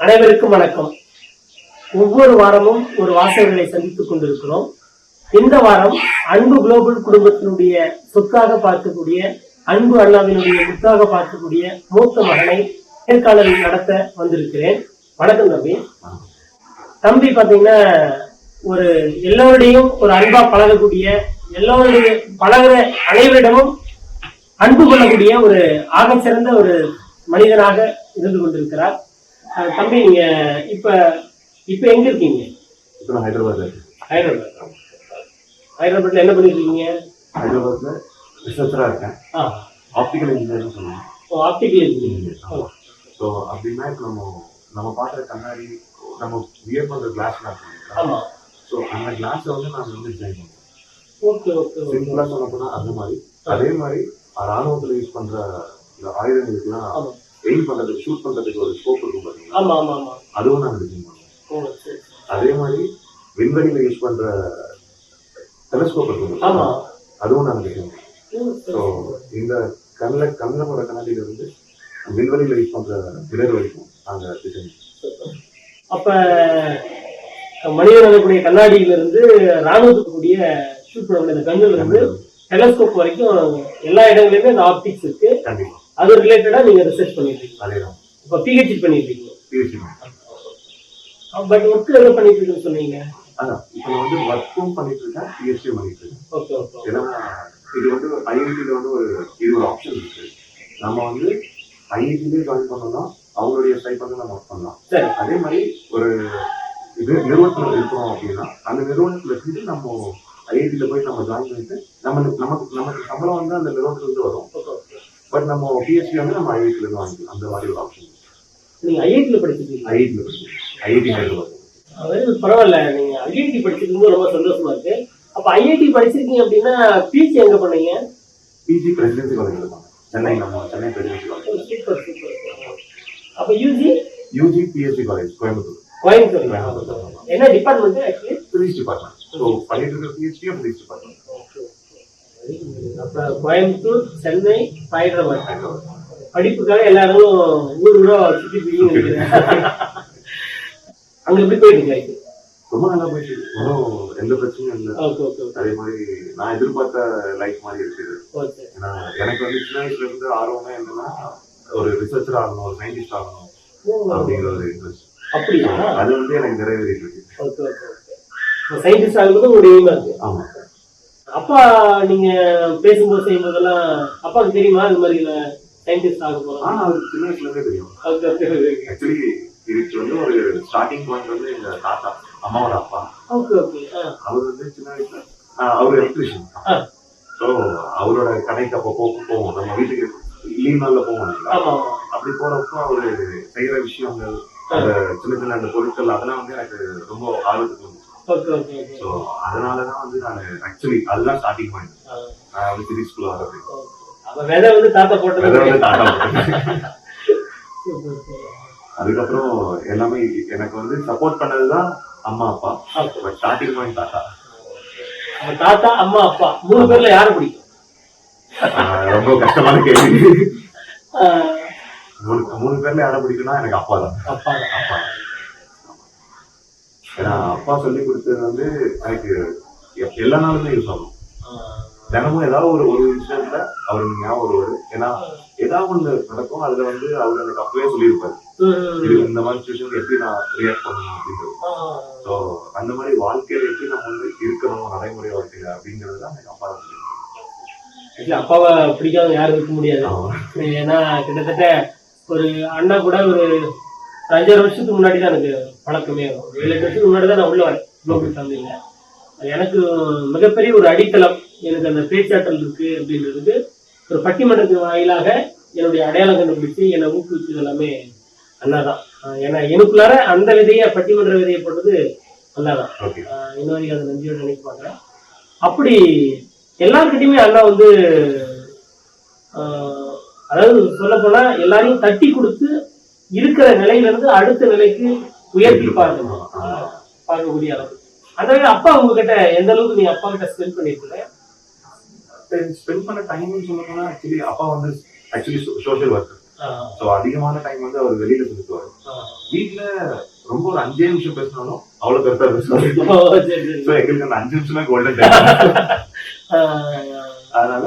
அனைவருக்கும் வணக்கம். ஒவ்வொரு வாரமும் ஒரு வாசகர்களை சந்தித்துக் கொண்டிருக்கிறோம். இந்த வாரம் அன்பு குளோபல் குடும்பத்தினுடைய சொத்தாக பார்க்கக்கூடிய அன்பு அண்ணாவினுடைய முத்தாக பார்க்கக்கூடிய மூத்த மகனை நேர்காணல் நடத்த வந்திருக்கிறேன். வணக்கம் தம்பி. தம்பி பாத்தீங்கன்னா ஒரு எல்லோருடையும் ஒரு அன்பா பழகக்கூடிய எல்லோருடைய பழகிற அனைவரிடமும் அன்பு கொள்ளக்கூடிய ஒரு ஆகச் சிறந்த ஒரு மனிதனாக இருந்து கொண்டிருக்கிறார். தம்பி நீங்க இப்ப இப்ப எங்க இருக்கீங்க? இப்போ நான் ஹைதராபாத்ல இருக்கேன். ஹைதராபாத். ஹைதராபாத்ல என்ன பண்ணிட்டு இருக்கீங்க ஹைதராபாத்ல ரிசர்ச்சரா இருக்கேன். ஆ. ஆப்டிக்கல் இன்ஜினியர்னு சொல்லுவேன் ஓ ஆப்டிக்கல் இன்ஜினியரிங் ஸோ அப்படின்னா இப்போ நம்ம நம்ம பார்க்குற கண்ணாடி நம்ம வியர் பண்ற கிளாஸ்லாம் இருக்கு ஆமா. ஸோ அந்த கிளாஸை வந்து நான் வந்து டிசைன் பண்ணுவேன். Okay okay okay. சிம்பிளா சொல்ல போனா அந்த மாதிரி. அதே மாதிரி ராணுவத்தில் யூஸ் பண்ற இந்த ஆயுதங்களுக்குலாம் எய்ம் பண்றதுக்கு ஷூட் பண்றதுக்கு ஒரு ஸ்கோப் இருக்கும் அதுவும் நான் டிசைன் சரி அதே மாதிரி விண்வெளியில யூஸ் பண்ற டெலஸ்கோப் பாத்தீங்களா? அதுவும் நான் டிசைன் சரி, ஸோ இந்த கண்ணில் கண்ணில் போட கண்ணாடியில இருந்து விண்வெளியில யூஸ் பண்ற மிரர் வரைக்கும் அந்த டிசைன். அப்ப மனிதன் வரக்கூடிய கண்ணாடியில இருந்து ராணுவத்துக்கு கூடிய ஷூட் பண்ணக்கூடிய அந்த கண்ணுல இருந்து டெலஸ்கோப் வரைக்கும் எல்லா இடங்களையுமே அந்த ஆப்டிக்ஸ் இருக்கு. அது ரிலேட்டடா நீங்க ரிசர்ச் அதேதான் இப்ப பிஹெச்டி பிஹெச்டி பட் ஒர்க் எங்க பண்ணிட்டு இருக்குன்னு சொன்னீங்க. அதான் இப்போ வந்து ஒர்க்கும் பண்ணிட்டு இருக்கேன் பிஹெச்டி பண்ணிட்டு இருக்கேன் ஓகே ஓகே. ஏன்னா இது வந்து ஐஐடியில் வந்து ஒரு இது ஒரு ஆப்ஷன் இருக்கு. நம்ம வந்து ஐஐடிலே ஜாயின் பண்ணோம்னா அவங்களுடைய ஸ்டைப் வந்து நம்ம ஒர்க் பண்ணலாம். சரி. அதே மாதிரி ஒரு இது நிறுவனத்தில் இருக்கிறோம் அப்படின்னா அந்த நிறுவனத்துல இருந்து நம்ம ஐஐடியில் போய் நம்ம ஜாயின் பண்ணிட்டு நம்ம நமக்கு நமக்கு சம்பளம் வந்து அந்த நிறுவனத்துல இருந்து வரும். பட் நம்ம பிஹெச்டி வந்து நம்ம ஐஐடில இருந்து வாங்கிக்கலாம். அந்த மாதிரி ஒரு ஆப்ஷன் நீங்க ஐஐடில படிச்சிருக்கீங்க. ஐஐடியில் அதாவது பரவாயில்ல நீங்க ஐஐடி படிச்சிருக்கீங்க ரொம்ப சந்தோஷமா இருக்கு. அப்ப ஐஐடி படிச்சிருக்கீங்க அப்படின்னா பிஜி எங்க பண்ணீங்க? பிஜி பிரசிடென்சி காலேஜ் இருப்பாங்க சென்னை நம்ம Chennai Presidency College super super அப்ப UG UG BSc college Coimbatore. Coimbatore. என்ன department actually physics department so பண்ணிட்டு இருக்க பிஹெச்டியும் பிசிக்ஸ் டிபார்ட்மெண்ட் அப்ப கோயம்புத்தூர் சென்னை ஹைதராபாத். ஹைதராபாத். படிப்புக்காக எல்லாரும் ஊர் ஊரா சுத்தி போய் அங்க எப்படி போயிட்டு லைஃப் ரொம்ப நல்லா போயிட்டு. ஒன்றும் எந்த பிரச்சனையும் இல்லை. ஓகே ஓகே ஓகே அதே மாதிரி நான் எதிர்பார்த்த லைஃப் மாதிரி இருக்குது ஏன்னா எனக்கு வந்து சின்ன வயசுல இருந்து ஆர்வமே என்னன்னா ஒரு ரிசர்ச்சர் ஆகணும் ஒரு சயின்டிஸ்ட் ஆகணும் அப்படிங்கிற ஒரு இன்ட்ரெஸ்ட் அப்படியா? அது வந்து எனக்கு நிறைவேறிட்டு இருக்கு. சயின்டிஸ்ட் ஆகுறது உங்களுடைய எய்மா இருக்கு ஆமா. அப்பா நீங்க பேசும்போது செய்யும்போதெல்லாம் அப்பாவுக்கு தெரியுமா? இந்த மாதிரி சயின்டிஸ்ட் ஆக போறோம் ஆனா அவருக்கு சின்ன வயசுல இருந்தே தெரியும் ஆக்சுவலி இதுக்கு வந்து ஒரு ஸ்டார்டிங் பாயிண்ட் வந்து எங்க தாத்தா அம்மாவோட அப்பா. Okay okay. அவர் வந்து சின்ன வயசுல அவர் எலக்ட்ரிஷியன். ஸோ அவரோட கடைக்கு அப்போ போ போவோம். நம்ம வீட்டுக்கு லீவ் நாள்ல போவோம் அப்படி போறப்போ அவரு செய்யற விஷயங்கள் சின்ன சின்ன அந்த பொருட்கள் அதெல்லாம் வந்து எனக்கு ரொம்ப ஆர்வத்துக்கு ஓகே ஸோ அதனாலதான் வந்து நான் ஆக்சுவலி அதுதான் ஸ்டார்டிங் பாயிண்ட் நான் வந்து பிசிக்ஸ் ஸ்கூல் வர்றது. அப்ப விதை வந்து தாத்தா போட்டது வந்து தாத்தா. அதுக்கப்புறம் எல்லாமே எனக்கு வந்து சப்போர்ட் பண்ணதுதான் அம்மா அப்பா. பட் ஸ்டார்டிங் பாயிண்ட் தாத்தா. தாத்தா அம்மா அப்பா மூணு பேர்ல யாரை பிடிக்கும்? ரொம்ப கஷ்டமான கேள்வி. மூணு மூணு பேர்ல யாரை பிடிக்கும்னா எனக்கு அப்பா தான். அப்பா. அப்பா ஏன்னா அப்பா சொல்லி கொடுத்தது வந்து எனக்கு எல்லா நாளுமே யூஸ் ஆகும். தினமும் ஏதாவது ஒரு ஒரு விஷயத்துல அவர் ஞாபகம் வருவாரு. ஏன்னா ஏதாவது ஒண்ணு நடக்கும் அதுல வந்து அவர் எனக்கு அப்பவே சொல்லியிருப்பாரு. இது. இந்த மாதிரி சுச்சுவேஷன் எப்படி நான் ரியாக்ட் பண்ணணும் அப்படின்றது. ஸோ அந்த மாதிரி வாழ்க்கையில எப்படி நம்ம வந்து இருக்கணும் நடைமுறை வாழ்க்கையில அப்படிங்கிறது தான் எனக்கு அப்பா தான் அப்பாவை பிடிக்காத யாரும் இருக்க முடியாது. ஏன்னா கிட்டத்தட்ட ஒரு அண்ணா கூட ஒரு அஞ்சாறு வருஷத்துக்கு முன்னாடி தான் எனக்கு பழக்கமே ஏழு எட்டு வருஷத்துக்கு முன்னாடி தான் நான் உள்ள வரேன். ஃபேமிலியில எனக்கு மிகப்பெரிய ஒரு அடித்தளம் எனக்கு அந்த பேச்சாற்றல் இருக்கு அப்படின்றதுக்கு ஒரு பட்டிமன்றத்தின் வாயிலாக என்னுடைய அடையாளம் கண்டுபிடிச்சு என்னை ஊக்குவிச்சது எல்லாமே அண்ணா தான் ஏன்னா எனக்குள்ளார அந்த விதையை பட்டிமன்ற விதையை போட்டது அண்ணா தான் இன்ன வரைக்கும் அதை நன்றியோட நினைக்க பார்க்குறேன் அப்படி எல்லாருக்கிட்டையுமே அண்ணா வந்து அதாவது சொல்ல போனா எல்லாரையும் தட்டி கொடுத்து இருக்கிற நிலையில இருந்து அடுத்த நிலைக்கு உயர்த்தி பார்க்கணும். பார்க்கக்கூடிய அளவு வகையில அப்பா உங்ககிட்ட எந்த அளவுக்கு நீ அப்பா கிட்ட ஸ்பெண்ட் பண்ணிருக்கீங்க? ஸ்பெண்ட் பண்ண டைம் சொல்ல போனா ஆக்சுவலி அப்பா வந்து actually social worker ah, so அதிகமான டைம் வந்து அவர் வெளியில செலுத்துவார். ஆ. வீட்ல ரொம்ப ஒரு அஞ்சே நிமிஷம் பேசினாலும் அவ்வளவு கருத்தா பேசுவாரு. ஸோ எங்களுக்கு அந்த அஞ்சு நிமிஷம் தான் கோல்டன் டைம் அதனால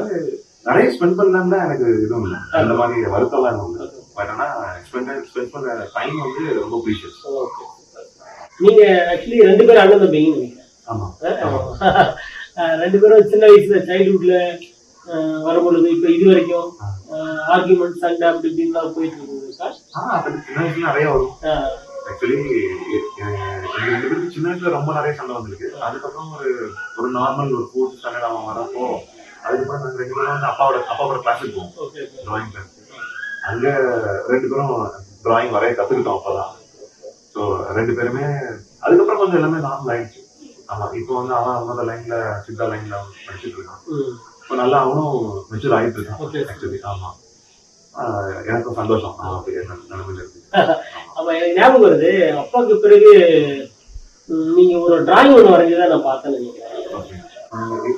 நிறைய ஸ்பெண்ட் பண்ணலாம் தான் எனக்கு இதுவும் இல்லை. அந்த மாதிரி வருத்தம்லாம் இல்லை. பட் ஆனா ஸ்பெண்ட் ஸ்பெண்ட் பண்ண டைம் வந்து ரொம்ப ப்ரீஷியஸ் ஓகே. நீங்க ஆக்சுவலி ரெண்டு பேரும் அண்ணன் தம்பிங்க ரெண்டு பேரும் சின்ன வயசுல சைல்ட்ஹுட்ல வரும்பொழுது இப்ப இது வரைக்கும் ஆர்குமெண்ட் சண்டை அப்படி இப்படின்லாம் போயிட்டு இருக்குது சார் சின்ன வயசுல நிறைய வரும். ஆக்சுவலி ரெண்டு பேருக்கு சின்ன வயசுல ரொம்ப நிறைய சண்டை வந்திருக்கு. அதுக்கப்புறம் ஒரு ஒரு நார்மல் ஒரு ஃபோர்த் ஸ்டாண்டர்ட் அவன் வரப்போ அதுக்கப்புறம் நாங்க ரெண்டு பேரும் வந்து அப்பாவோட அப்பாவோட கிளாஸுக்கு போவோம். டிராயிங் கிளாஸ் அங்க ரெண்டு பேரும் டிராயிங் வரைய கத்துக்கிட்டோம் அப்பதான். ஸோ ரெண்டு பேருமே அதுக்கப்புறம் கொஞ்சம் எல்லாமே நார்மல் ஆயிடுச்சு. ஆமா இப்போ வந்து அவன் அவனோட லைன்ல சித்தா லைன்ல படிச்சுட்டு இருக்கான். இப்போ நல்லா அவனும் மெச்சூர் ஆயிட்டு இருக்கான். ஆக்சுவலி ஆமா. எனக்கும் சந்தோஷம். நிலைமையில இருக்கு. எனக்கு ஞாபகம் வருது அப்பாவுக்கு பிறகு நீங்க ஒரு டிராயிங் ஒன்று வரைஞ்சதா நான் Okay.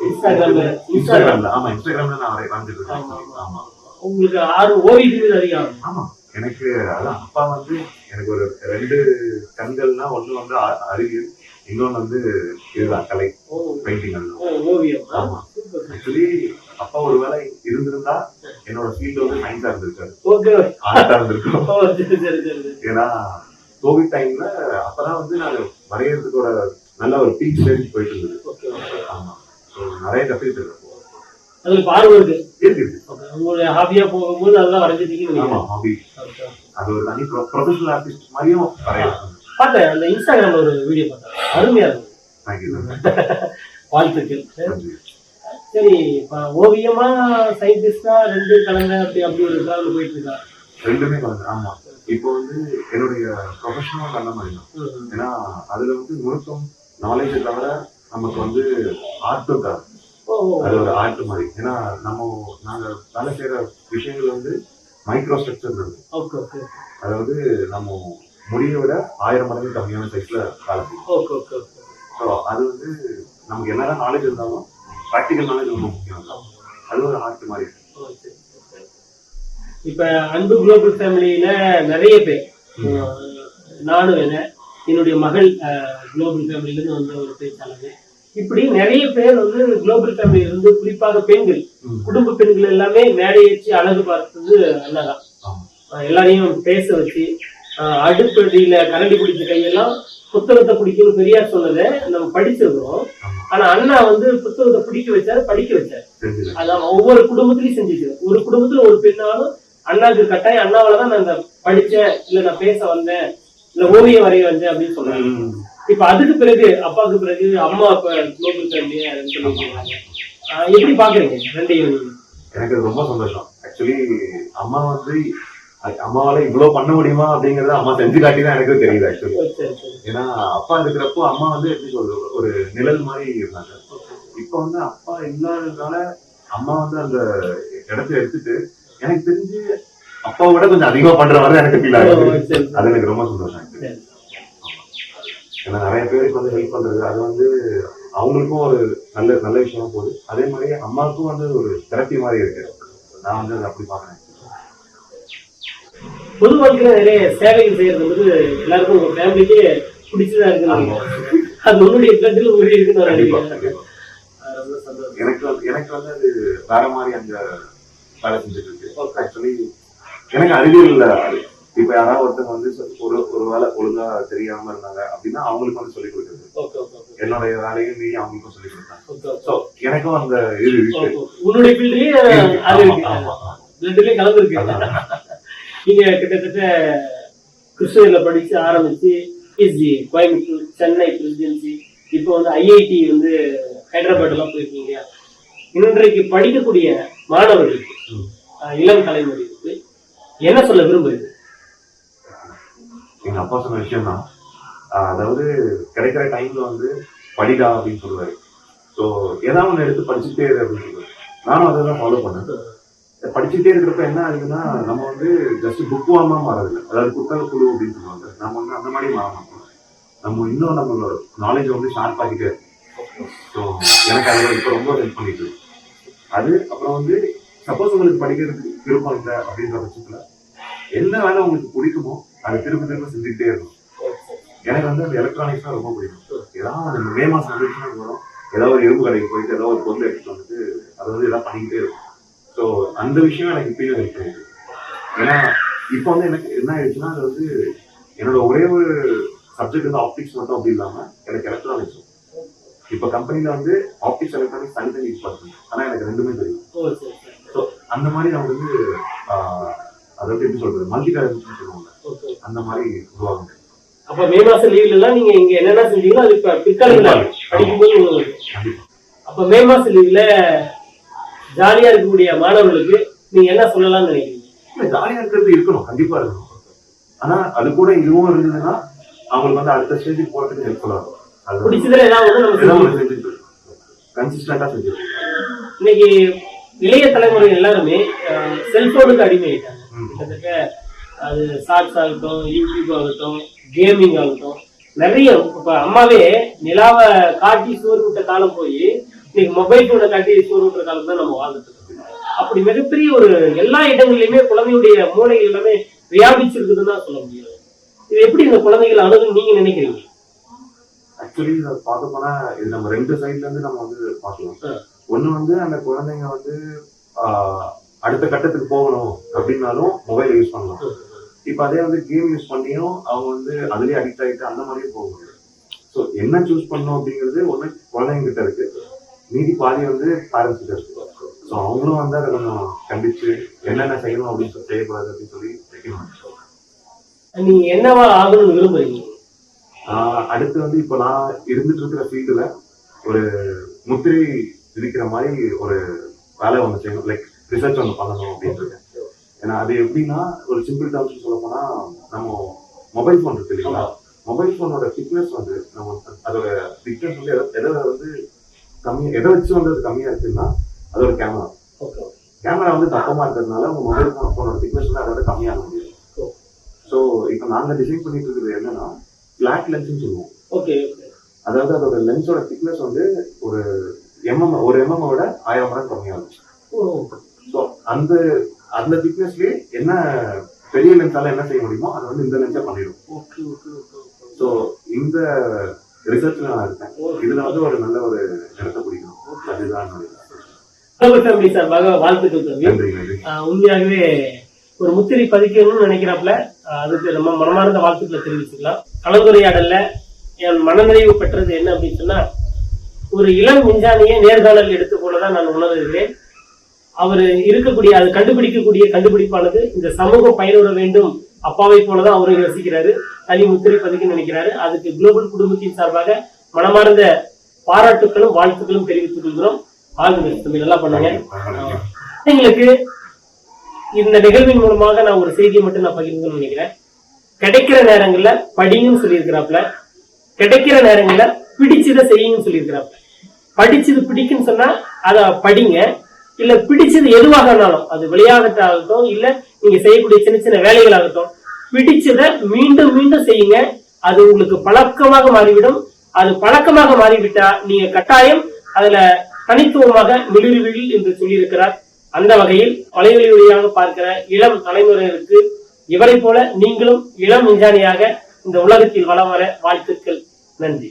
இன்ஸ்டாகிராம்ல இன்ஸ்டாகிராம்ல ஆமா இன்ஸ்டாகிராம்ல நான் வரை- வரைஞ்சிட்டு இருக்கேன் ஆமா. ஆமா. உங்களுக்கு ஆறு ஓவியத்துக்கு அதிகம். ஆமா. எனக்கு அதான் அப்பா வந்து எனக்கு ஒரு ரெண்டு கண்கள்னா ஒண்ணு வந்து அறிவியல் இன்னொன்னு வந்து இதுதான் கலை பெயிண்டிங் ஓவியம். ஆமா. ஆக்சுவலி அப்பா ஒருவேளை இருந்திருந்தா என்னோட ஃபீல்டு வந்து சயின்ஸா இருந்திருக்காரு. ஆர்ட்டா இருந்திருக்கும். ஏன்னா கோவிட் டைம்ல அப்பதான் வந்து நாங்க வரையறதுக்கோட நல்ல ஒரு பீக் ஸ்டேஜ் போயிட்டு இருந்தது. ஆமா. நிறைய கத்துக்கிட்டு இருக்கோம் அது ஒரு பார்வை இருக்கு. இருக்கு. உங்களுடைய ஹாபியா போகும்போது அதெல்லாம் ஆமா நினைக்கிறேன். ஹாபி. அது ஒரு தனி ப்ரொஃபஷனல் ஆர்டிஸ்ட் மாதிரியும் பார்த்தேன் அந்த இன்ஸ்டாகிராம்ல ஒரு வீடியோ பார்த்தேன். அருமையா இருக்கு தேங்க்யூ வாழ்த்துக்கள். சரி இப்ப ஓவியமா சயின்டிஸ்டா ரெண்டு கலந்த அப்படி அப்படி ஒரு டிராவல் போயிட்டு இருக்கா? ரெண்டுமே கலந்து ஆமா. இப்போ வந்து என்னுடைய ப்ரொஃபஷனல் அந்த மாதிரி தான். ஏன்னா அதுல வந்து நுணுக்கம் நாலேஜ் தவிர நமக்கு வந்து ஓ ஓ. அது ஒரு ஆர்ட் மாதிரி. ஏன்னா நம்ம நாங்க வேலை செய்யற விஷயங்கள் வந்து மைக்ரோ ஸ்ட்ரக்சர் இருக்கு அதாவது நம்ம முடியை விட ஆயிரம் மடங்கு கம்மியான சைஸ்ல வேலை செய்யும். ஸோ அது வந்து நமக்கு என்னதான் நாலேஜ் இருந்தாலும் ப்ராக்டிக்கல் நாலேஜ் ரொம்ப முக்கியம். அது ஒரு ஆர்ட் மாதிரி. இப்ப அன்பு குளோபல் ஃபேமிலியில நிறைய பேர். நானும் என்ன என்னுடைய மகள் குளோபல் ஃபேமிலில இருந்து வந்த ஒரு பேச்சாளர். இப்படி நிறைய பேர் வந்து குளோபல் ஃபேமிலியில இருந்து குறிப்பாக பெண்கள். குடும்ப பெண்கள் எல்லாமே மேடை ஏற்றி அழகு பார்த்தது அண்ணாதான் எல்லாரையும் பேச வச்சு அடுப்படியில கரண்டி பிடிச்ச கையெல்லாம் புத்தகத்தை பிடிக்கணும் பெரியார் சொன்னதை நம்ம படிச்சிருக்கிறோம். ஆனா அண்ணா வந்து புத்தகத்தை பிடிக்க வச்சாரு படிக்க வச்சாரு. அதான் ஒவ்வொரு குடும்பத்திலயும் செஞ்சுச்சு. ஒரு குடும்பத்துல ஒரு பெண்ணாலும் அண்ணாக்கு கட்டாயம் அண்ணாவில தான் நான் படிச்சேன் இல்ல நான் பேச வந்தேன் இல்ல ஓவியம் வரைய வந்தேன் அப்படின்னு சொன்னாங்க. இப்ப அதுக்கு பிறகு அப்பாவுக்கு பிறகு அம்மா இப்ப குளோபல் ஃபேமிலியா சொல்லிருக்காங்க எப்படி பாக்குறீங்க ரெண்டையும்? எனக்கு ரொம்ப சந்தோஷம். ஆக்சுவலி அம்மா வந்து அம்மாவால இவ்வளவு பண்ண முடியுமா அப்படிங்கறத அம்மா செஞ்சு காட்டி தான் எனக்கு தெரியுது ஆக்சுவலி ஏன்னா அப்பா இருக்கிறப்போ அம்மா வந்து எப்படி சொல்றது ஒரு நிழல் மாதிரி இருந்தாங்க. இப்போ வந்து அப்பா இல்லாததுனால அம்மா வந்து அந்த இடத்த எடுத்துட்டு எனக்கு தெரிஞ்சு அப்பாவை விட கொஞ்சம் அதிகமா பண்ற மாதிரி எனக்கு ஃபீல் ஆகுது. அது எனக்கு ரொம்ப சந்தோஷம் actually. ஏன்னா நிறைய பேருக்கு வந்து ஹெல்ப் பண்றது அது வந்து அவங்களுக்கும் ஒரு நல்ல நல்ல விஷயமா போகுது. அதே மாதிரி அம்மாவுக்கும் வந்து ஒரு தெரப்பி மாதிரி இருக்கு. நான் வந்து அதை அப்படி பாக்குறேன் பொது வாழ்க்கையில நிறைய சேவைகள் செய்யறது வந்து எல்லாருக்கும் உங்க ஃபேமிலிக்கே பிடிச்சதா இருக்கு அது உன்னுடைய பிளட்ல ஊறி இருக்குன்னு எனக்கு வந்து எனக்கு வந்து அது வேற மாதிரி அங்க வேலை செஞ்சுட்டு இருக்கு. ஆக்சுவலி எனக்கு அறிவியல் இப்ப யாராவது ஒருத்தங்க வந்து ஒரு ஒரு வேலை ஒழுங்கா தெரியாம இருந்தாங்க அப்படின்னா அவங்களுக்கு வந்து சொல்லிக் கொடுக்குறது. என்னுடைய வேலையும் மீறி அவங்களுக்கும் சொல்லிக் கொடுத்தாங்க. சோ எனக்கும் அந்த இது உன்னுடைய ஃபீல்ட்லயே. ரெண்டுலயும் கலந்துருக்கு. நீங்க கிட்டத்தட்ட கிருஷ்ணகிரியில படிச்சு ஆரம்பிச்சு கோயம்புத்தூர் சென்னை பிரசிடென்சி இப்போ வந்து ஐஐடி வந்து ஹைதராபாத் எல்லாம் போயிருக்கீங்க இன்றைக்கு படிக்கக்கூடிய மாணவர்களுக்கு இளம் தலைமுறைக்கு என்ன சொல்ல விரும்புறீங்க எங்க அப்பா சொன்ன விஷயம் தான் அதாவது கிடைக்கிற டைம்ல வந்து படிடா அப்படின்னு சொல்லுவாரு. ஸோ ஏதாவது ஒன்று எடுத்து படிச்சுட்டே இரு அப்படின்னு சொல்லுவாரு. நானும் அதை தான் ஃபாலோ பண்ணேன் படிச்சுட்டே இருக்கிறப்ப என்ன ஆகுதுன்னா நம்ம வந்து ஜஸ்ட் புக் வாமா மாறதில்லை. அதாவது புத்தக குழு அப்படின்னு சொல்லுவாங்க. நம்ம வந்து அந்த மாதிரி மாற மாட்டோம் நம்ம இன்னும் நம்மளோட நாலேஜ் வந்து ஷார்ப் ஆகிட்டே ஸோ எனக்கு அது இப்போ ரொம்ப ஹெல்ப் பண்ணிட்டு அது அப்புறம் வந்து சப்போஸ் உங்களுக்கு படிக்கிறதுக்கு விருப்பம் இல்லை அப்படின்ற பட்சத்தில் என்ன வேலை உங்களுக்கு பிடிக்குமோ அதை திரும்ப திரும்ப செஞ்சுக்கிட்டே இருக்கணும். எனக்கு வந்து அந்த எலக்ட்ரானிக்ஸ் தான் ரொம்ப பிடிக்கும். ஏதாவது மே மாசம் வந்துச்சுன்னா வரும் ஏதாவது ஒரு எறும்பு கடைக்கு போயிட்டு ஏதாவது ஒரு பொருள் எடுத்துட்டு வந்துட்டு அதை வந்து எதாவது பண்ணிக்கிட்டே இருக்கும். ஸோ அந்த விஷயம் எனக்கு இப்பயும் எனக்கு தெரியுது ஏன்னா இப்போ வந்து எனக்கு என்ன ஆயிடுச்சுன்னா அது வந்து என்னோட ஒரே ஒரு சப்ஜெக்ட் வந்து ஆப்டிக்ஸ் மட்டும் அப்படி இல்லாம எனக்கு எலக்ட்ரானிக்ஸ் இப்போ கம்பெனில வந்து ஆப்டிக்ஸ் எலக்ட்ரானிக்ஸ் தனித்தனி யூஸ் பண்ணுறேன் ஆனா எனக்கு ரெண்டுமே தெரியும். ஸோ அந்த மாதிரி நான் வந்து அதாவது எப்படி சொல்றது? டேலண்ட்னு சொல்லுவாங்க அந்த மாதிரி உருவாகுங்க அப்ப மே மாசம் லீவ்ல எல்லாம் நீங்க இங்க என்னென்ன செஞ்சீங்களோ அது இப்ப பிற்காலத்துல படிக்கும்போது உங்களுக்கு. அப்ப மே மாச லீவ்ல ஜாலியா இருக்கக்கூடிய மாணவர்களுக்கு நீங்க என்ன சொல்லலாம்னு நினைக்கிறீங்க? ஜாலியா இருக்கிறது இருக்கணும். கண்டிப்பா இருக்கணும். ஆனா அது கூட இதுவும் இருந்ததுன்னா அவங்களுக்கு வந்து அடுத்த ஸ்டேஜுக்கு போறதுக்கு ஹெல்ப்ஃபுல்லா இருக்கும் அது பிடிச்சதுல ஏதாவது செஞ்சுட்டு கன்சிஸ்டண்டா செஞ்சிருக்கோம் இன்னைக்கு இளைய தலைமுறை எல்லாருமே செல்போனுக்கு அடிமையாயிட்டாங்க. கிட்டத்தட்ட அது ஷார்ட்ஸ் ஆகட்டும் யூடியூப் ஆகட்டும் கேமிங் ஆகட்டும் நிறைய இப்ப அம்மாவே நிலாவை காட்டி சோறு விட்ட காலம் போய் இன்னைக்கு மொபைல் போனை காட்டி சோறு விட்டுற காலம் தான் நம்ம வாழ்ந்துட்டு இருக்கோம். அப்படி மிகப்பெரிய ஒரு எல்லா இடங்கள்லயுமே குழந்தையுடைய மூளைகள் எல்லாமே வியாபிச்சிருக்குதுன்னு தான் சொல்ல முடியும். இது எப்படி இந்த குழந்தைகள் அணுகுன்னு நீங்க நினைக்கிறீங்க? ஆக்சுவலி இதை பார்க்க போனா இது நம்ம ரெண்டு சைட்ல இருந்து நம்ம வந்து பார்க்கலாம். ஒண்ணு வந்து அந்த குழந்தைங்க வந்து அடுத்த கட்டத்துக்கு போகணும் அப்படின்னாலும் மொபைல் யூஸ் பண்ணலாம். இப்ப அதே வந்து கேம் யூஸ் பண்ணியும் அவங்க வந்து அதுலயே அடிக்ட் ஆகிட்டு அந்த மாதிரியும் போக முடியாது ஸோ என்ன சூஸ் பண்ணணும் அப்படிங்கிறது ஒண்ணு குழந்தைங்க கிட்ட இருக்கு. மீதி பாதி வந்து பேரண்ட்ஸ் கிட்ட இருக்கு. ஸோ அவங்களும் வந்து அதை கொஞ்சம் கண்டிச்சு என்னென்ன செய்யணும் அப்படின்னு சொல்லி செய்யக்கூடாது அப்படின்னு சொல்லி வைக்கணும் நீங்க என்னவா ஆகணும்னு விரும்புறீங்க? அடுத்து வந்து இப்போ நான் இருந்துட்டு இருக்கிற ஃபீல்டுல ஒரு முத்திரை விதிக்கிற மாதிரி ஒரு வேலை ஒன்று செய்யணும். லைக் ரிசர்ச் ஒன்று பண்ணணும் இருக்கேன். ஏன்னா அது எப்படின்னா ஒரு சிம்பிள் டேர்ம்ஸ் சொல்ல போனா நம்ம மொபைல் ஃபோன் இருக்கு இல்லைங்களா? மொபைல் ஃபோனோட திக்னஸ் வந்து நம்ம அதோட திக்னஸ் வந்து எதை எதை வந்து கம்மி எதை வச்சு வந்து அது கம்மியா இருக்குன்னா அதோட கேமரா ஓகே கேமரா வந்து தப்பமா இருக்கிறதுனால உங்க மொபைல் ஃபோன் ஃபோனோட திக்னஸ் வந்து அதோட கம்மியாக முடியும். ஸோ இப்போ நாங்கள் டிசைன் பண்ணிட்டு இருக்கிறது என்னன்னா ஃபிளாட் லென்ஸ்னு சொல்லுவோம். ஓகே அதாவது அதோட லென்ஸோட திக்னஸ் வந்து ஒரு எம்எம் ஒரு எம்எம் விட ஆயிரம் மடங்கு கம்மியாகும் ஓ ஸோ அந்த அந்த திக்னஸ்லயே என்ன பெரிய லென்ஸால என்ன செய்ய முடியுமோ அதை வந்து இந்த லென்ஸே பண்ணிடும் ஓகே ஓகே ஓகே ஸோ இந்த ரிசர்ச்ல நான் இருக்கேன். இதுல வந்து ஒரு நல்ல ஒரு இடத்தை பிடிக்கணும். அதுதான் ஃபேமிலி சார்பாக வாழ்த்துக்கள் தம்பி. உண்மையாகவே ஒரு முத்திரை பதிக்கணும்னு நினைக்கிறாப்புல அதுக்கு நம்ம மனமார்ந்த வாழ்த்துக்களை தெரிவிச்சுக்கலாம். கலந்துரையாடல்ல என் மனநிறைவு பெற்றது என்ன அப்படின்னு சொன்னா ஒரு இளம் விஞ்ஞானியை நேர்காணல் எடுத்து போலதான் நான் உணர்கிறேன். அவர் இருக்கக்கூடிய அது கண்டுபிடிக்கக்கூடிய கண்டுபிடிப்பானது இந்த சமூகம் பயனுற வேண்டும். அப்பாவை போலதான் அவரும் யோசிக்கிறாரு தனி முத்திரை பதிக்க நினைக்கிறாரு. அதுக்கு குளோபல் குடும்பத்தின் சார்பாக மனமார்ந்த பாராட்டுகளும் வாழ்த்துக்களும் தெரிவித்துக் கொள்கிறோம். ஆளுங்க நல்லா பண்ணுங்க. எங்களுக்கு இந்த நிகழ்வின் மூலமாக நான் ஒரு செய்தியை மட்டும் நான் பகிர்ந்துக்கணும்னு நினைக்கிறேன். கிடைக்கிற நேரங்கள்ல படிங்கன்னு சொல்லியிருக்கிறாப்ல கிடைக்கிற நேரங்கள்ல பிடிச்சதை செய்யுங்கன்னு சொல்லியிருக்கிறாப்ல படிச்சது பிடிக்குன்னு சொன்னா அத படிங்க. இல்ல பிடிச்சது எதுவாக இருந்தாலும் அது விளையாட்டாகட்டும் இல்ல நீங்க செய்யக்கூடிய சின்ன சின்ன வேலைகளாகட்டும் பிடிச்சத மீண்டும் மீண்டும் செய்யுங்க. அது உங்களுக்கு பழக்கமாக மாறிவிடும். அது பழக்கமாக மாறிவிட்டா நீங்க கட்டாயம் அதுல தனித்துவமாக மிளிர்வில் என்று சொல்லியிருக்கிறார். அந்த வகையில் வலைவெளி வழியாக பார்க்கிற இளம் தலைமுறையினருக்கு இவரை போல நீங்களும் இளம் விஞ்ஞானியாக இந்த உலகத்தில் வளம் வர வாழ்த்துக்கள். நன்றி.